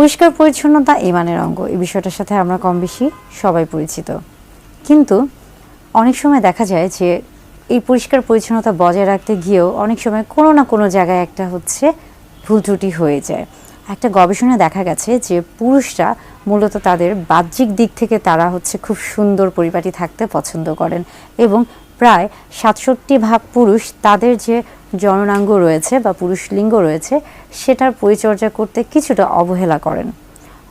পরিষ্কার পরিচ্ছন্নতা ইমানের অঙ্গ। এই বিষয়টার সাথে আমরা কম বেশি সবাই পরিচিত। কিন্তু অনেক সময় দেখা যায় যে এই পরিষ্কার পরিচ্ছন্নতা বজায় রাখতে গিয়েও অনেক সময় কোনো না কোনো জায়গায় একটা হচ্ছে ভুল ত্রুটি হয়ে যায়। একটা গবেষণায় দেখা গেছে যে পুরুষরা মূলত তাদের বাহ্যিক দিক থেকে তারা হচ্ছে খুব সুন্দর পরিপাটি থাকতে পছন্দ করেন এবং প্রায় সাতষট্টি ভাগ পুরুষ তাদের যে জননাঙ্গ রয়েছে বা পুরুষ লিঙ্গ রয়েছে, সেটার পরিচর্যা করতে কিছুটা অবহেলা করেন।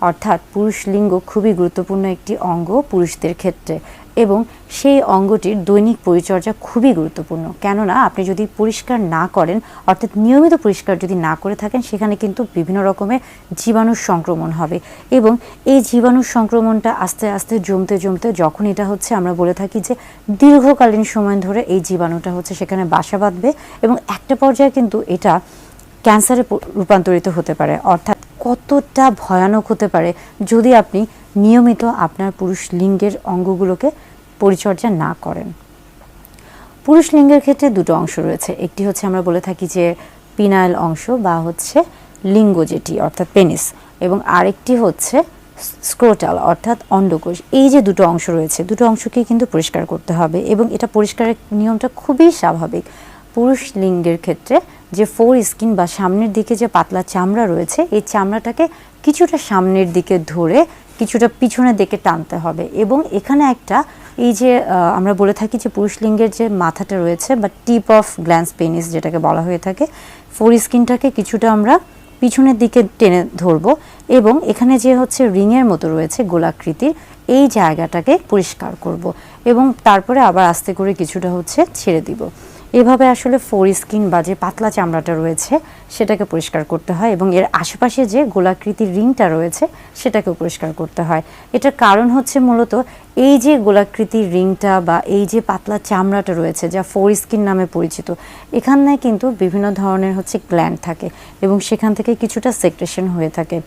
অর্থাৎ পুরুষ লিঙ্গ খুবই গুরুত্বপূর্ণ একটি অঙ্গ পুরুষদের ক্ষেত্রে। এবং সেই অঙ্গটির দৈনিক পরিচর্যা খুবই গুরুত্বপূর্ণ। কেননা আপনি যদি পরিষ্কার না করেন, অর্থাৎ নিয়মিত পরিষ্কার যদি না করে থাকেন, সেখানে কিন্তু বিভিন্ন রকমের জীবাণুর সংক্রমণ হবে। এবং এই জীবাণু সংক্রমণটা আস্তে আস্তে জমতে জমতে যখন এটা হচ্ছে, আমরা বলে থাকি যে দীর্ঘকালীন সময় ধরে এই জীবাণুটা হচ্ছে সেখানে বাসা বাঁধবে এবং একটা পর্যায়ে কিন্তু এটা ক্যান্সারে রূপান্তরিত হতে পারে। অর্থাৎ কতটা ভয়ানক হতে পারে যদি আপনি নিয়মিত আপনার পুরুষ লিঙ্গের অঙ্গগুলোকে পরিচর্যা না করেন। পুরুষ লিঙ্গের ক্ষেত্রে দুটো অংশ রয়েছে। একটি হচ্ছে আমরা বলে থাকি যে পিনাইল অংশ বা হচ্ছে লিঙ্গ যেটি অর্থাৎ পেনিস এবং আরেকটি হচ্ছে স্ক্রোটাল অর্থাৎ অন্ডকোষ। এই যে দুটো অংশ রয়েছে, দুটো অংশকেই কিন্তু পরিষ্কার করতে হবে এবং এটা পরিষ্কারের নিয়মটা খুবই স্বাভাবিক। পুরুষ লিঙ্গের ক্ষেত্রে যে ফোর স্কিন বা সামনের দিকে যে পাতলা চামড়া রয়েছে, এই চামড়াটাকে কিছুটা সামনের দিকে ধরে কিছুটা পিছনের দিকে টানতে হবে। এবং এখানে একটা এই যে আমরা বলে থাকি যে পুরুষ লিঙ্গের যে মাথাটা রয়েছে বা টিপ অফ গ্ল্যান্স পেনিস যেটাকে বলা হয়ে থাকে ফোর স্কিনটাকে কিছুটা আমরা পিছনের দিকে টেনে ধরবো এবং এখানে যে হচ্ছে রিংয়ের মতো রয়েছে গোলাকৃতির এই জায়গাটাকে পরিষ্কার করব এবং তারপরে আবার আস্তে করে কিছুটা হচ্ছে ছেড়ে দিব। এভাবে আসলে ফোর স্কিন বা যে পাতলা চামড়াটা রয়েছে, সেটাকে পরিষ্কার করতে হয় এবং এর আশেপাশে যে গোলাকৃতির রিংটা রয়েছে, সেটাকেও পরিষ্কার করতে হয়। এটার কারণ হচ্ছে মূলত এই যে গোলাকৃতির রিংটা বা এই যে পাতলা চামড়াটা রয়েছে, যা ফোর স্কিন নামে পরিচিত, এখানে কিন্তু বিভিন্ন ধরনের হচ্ছে গ্ল্যান্ড থাকে এবং সেখান থেকে কিছুটা সেক্রেশন হয়ে থাকে।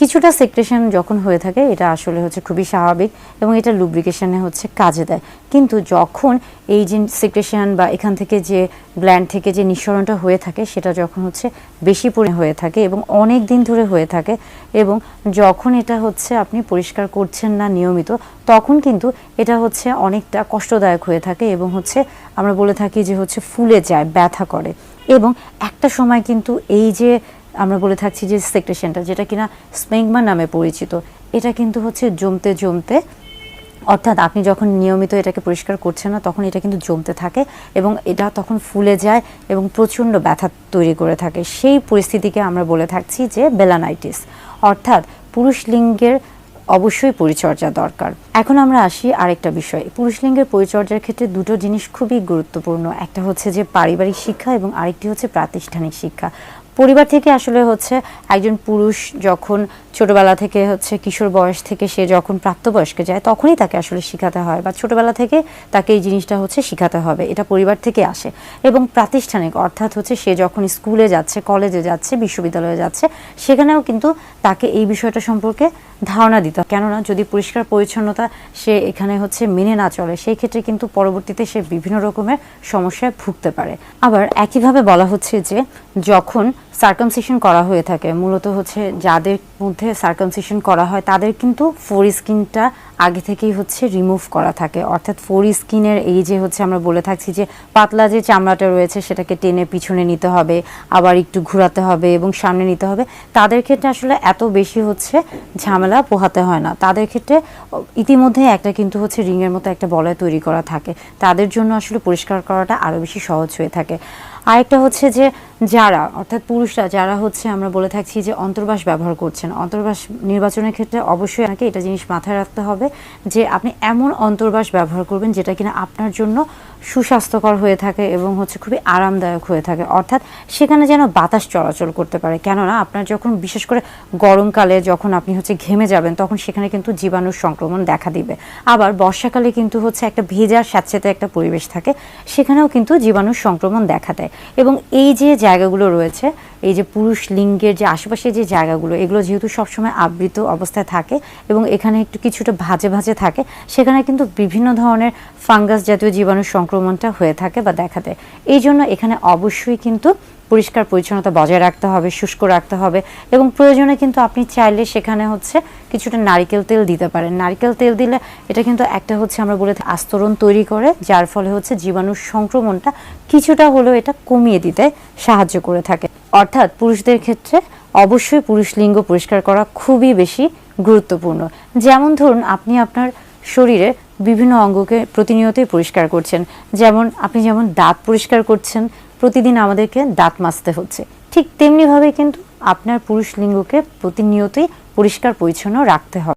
কিছুটা সেক্রেশন যখন হয়ে থাকে, এটা আসলে হচ্ছে খুবই স্বাভাবিক এবং এটা লুব্রিকেশনে হচ্ছে কাজে দেয়। কিন্তু যখন এই যে সেক্রেশন বা এখান থেকে যে গ্ল্যান্ড থেকে যে নিঃসরণটা হয়ে থাকে, সেটা যখন হচ্ছে বেশি পরিমাণে হয়ে থাকে এবং অনেক দিন ধরে হয়ে থাকে এবং যখন এটা হচ্ছে আপনি পরিষ্কার করছেন না নিয়মিত, তখন কিন্তু এটা হচ্ছে অনেকটা কষ্টদায়ক হয়ে থাকে এবং হচ্ছে আমরা বলে থাকি যে হচ্ছে ফুলে যায়, ব্যথা করে। এবং একটা সময় কিন্তু এই যে আমরা বলে থাকছি যে সেক্রেশনটা যেটা কিনা স্মেগমা নামে পরিচিত। এটা কিন্তু হচ্ছে জমতে জমতে, অর্থাৎ আপনি যখন নিয়মিত এটাকে পরিষ্কার করছেন না, তখন এটা কিন্তু জমতে থাকে এবং এটা তখন ফুলে যায় এবং প্রচণ্ড ব্যথা তৈরি করে থাকে। সেই পরিস্থিতিকে আমরা বলে থাকছি যে বেলানাইটিস অর্থাৎ পুরুষ লিঙ্গের অবশ্যই পরিচর্যা দরকার। এখন আমরা আসি আরেকটা বিষয়। পুরুষ লিঙ্গের পরিচর্যার ক্ষেত্রে দুটো জিনিস খুবই গুরুত্বপূর্ণ। একটা হচ্ছে যে পারিবারিক শিক্ষা এবং আরেকটি হচ্ছে প্রাতিষ্ঠানিক শিক্ষা। পরিবার থেকে আসলে হচ্ছে একজন পুরুষ যখন ছোটবেলা থেকে হচ্ছে কিশোর বয়স থেকে সে যখন প্রাপ্তবয়স্কে যায়, তখনই তাকে আসলে শেখাতে হয় বা ছোটবেলা থেকে তাকে এই জিনিসটা হচ্ছে শেখাতে হবে, এটা পরিবার থেকে আসে। এবং প্রাতিষ্ঠানিক অর্থাৎ হচ্ছে সে যখন স্কুলে যাচ্ছে, কলেজে যাচ্ছে, বিশ্ববিদ্যালয়ে যাচ্ছে, সেখানেও কিন্তু তাকে এই বিষয়টা সম্পর্কে ধারণা দিতে কেননা যদি পরিষ্কার পরিচ্ছন্নতা সে এখানে হচ্ছে মেনে না চলে, সেই ক্ষেত্রে কিন্তু পরবর্তীতে সে বিভিন্ন রকমের সমস্যায় ভুগতে পারে। আবার একইভাবে বলা হচ্ছে যে যখন সার্কামসিশন করা হয়ে থাকে। মূলত হচ্ছে যাদের মধ্যে সার্কামসিশন করা হয়, তাদের কিন্তু ফোর স্কিনটা আগে থেকেই হচ্ছে রিমুভ করা থাকে। অর্থাৎ ফোর স্কিনের এই যে হচ্ছে আমরা বলে থাকছি যে পাতলা যে চামড়াটা রয়েছে, সেটাকে টেনে পিছনে নিতে হবে, আবার একটু ঘোরাতে হবে এবং সামনে নিতে হবে। তাদের ক্ষেত্রে আসলে এত বেশি হচ্ছে ঝামেলা পোহাতে হয় না। তাদের ক্ষেত্রে ইতিমধ্যে একটা কিন্তু হচ্ছে রিংয়ের মতো একটা বলয় তৈরি করা থাকে। তাদের জন্য আসলে পরিষ্কার করাটা আরও বেশি সহজ হয়ে থাকে। আরেকটা হচ্ছে যে যারা, অর্থাৎ পুরুষরা, যারা হচ্ছে আমরা বলে থাকছি যে অন্তর্বাস ব্যবহার করছেন। অন্তর্বাস নির্বাচনের ক্ষেত্রে অবশ্যই আপনাকে এটা জিনিস মাথায় রাখতে হবে যে আপনি এমন অন্তর্বাস ব্যবহার করবেন যেটা কিনা আপনার জন্য সুস্বাস্থ্যকর হয়ে থাকে এবং হচ্ছে খুবই আরামদায়ক হয়ে থাকে। অর্থাৎ সেখানে যেন বাতাস চলাচল করতে পারে। কেননা আপনার যখন বিশেষ করে গরমকালে যখন আপনি হচ্ছে ঘেমে যাবেন, তখন সেখানে কিন্তু জীবাণুর সংক্রমণ দেখা দিবে। আবার বর্ষাকালে কিন্তু হচ্ছে একটা ভেজার স্যাঁতস্যাঁতে একটা পরিবেশ থাকে। সেখানেও কিন্তু জীবাণুর সংক্রমণ দেখা দেয়। এবং এই যে জায়গাগুলো রয়েছে এই যে পুরুষ লিঙ্গের যে আশেপাশে যে জায়গাগুলো, এগুলো যেহেতু সবসময় আবৃত অবস্থায় থাকে এবং এখানে একটু কিছুটা ভাজে ভাজে থাকে, সেখানে কিন্তু বিভিন্ন ধরনের ফাঙ্গাস জাতীয় জীবাণু সংক্রমণটা হয়ে থাকে বা দেখা দেয়। এই জন্য এখানে অবশ্যই কিন্তু পরিষ্কার পরিচ্ছন্নতা বজায় রাখতে হবে, শুষ্ক রাখতে হবে এবং প্রয়োজনে কিন্তু আপনি চাইলে সেখানে হচ্ছে কিছুটা নারিকেল তেল দিতে পারেন। নারিকেল তেল দিলে এটা কিন্তু একটা হচ্ছে আমরা বলে আস্তরণ তৈরি করে, যার ফলে হচ্ছে জীবাণুর সংক্রমণটা কিছুটা হলেও এটা কমিয়ে দিতে সাহায্য করে থাকে। অর্থাৎ পুরুষদের ক্ষেত্রে অবশ্যই পুরুষ লিঙ্গ পরিষ্কার করা খুবই বেশি গুরুত্বপূর্ণ। যেমন ধরুন, আপনি আপনার শরীরে বিভিন্ন অঙ্গকে প্রতিনিয়তই পরিষ্কার করছেন। যেমন, আপনি যেমন দাঁত পরিষ্কার করছেন, প্রতিদিন আমাদেরকে দাঁত মাজতে হচ্ছে। ঠিক তেমনিভাবে কিন্তু আপনার পুরুষ লিঙ্গকে প্রতিনিয়তই পরিষ্কার পরিচ্ছন্ন রাখতে হবে।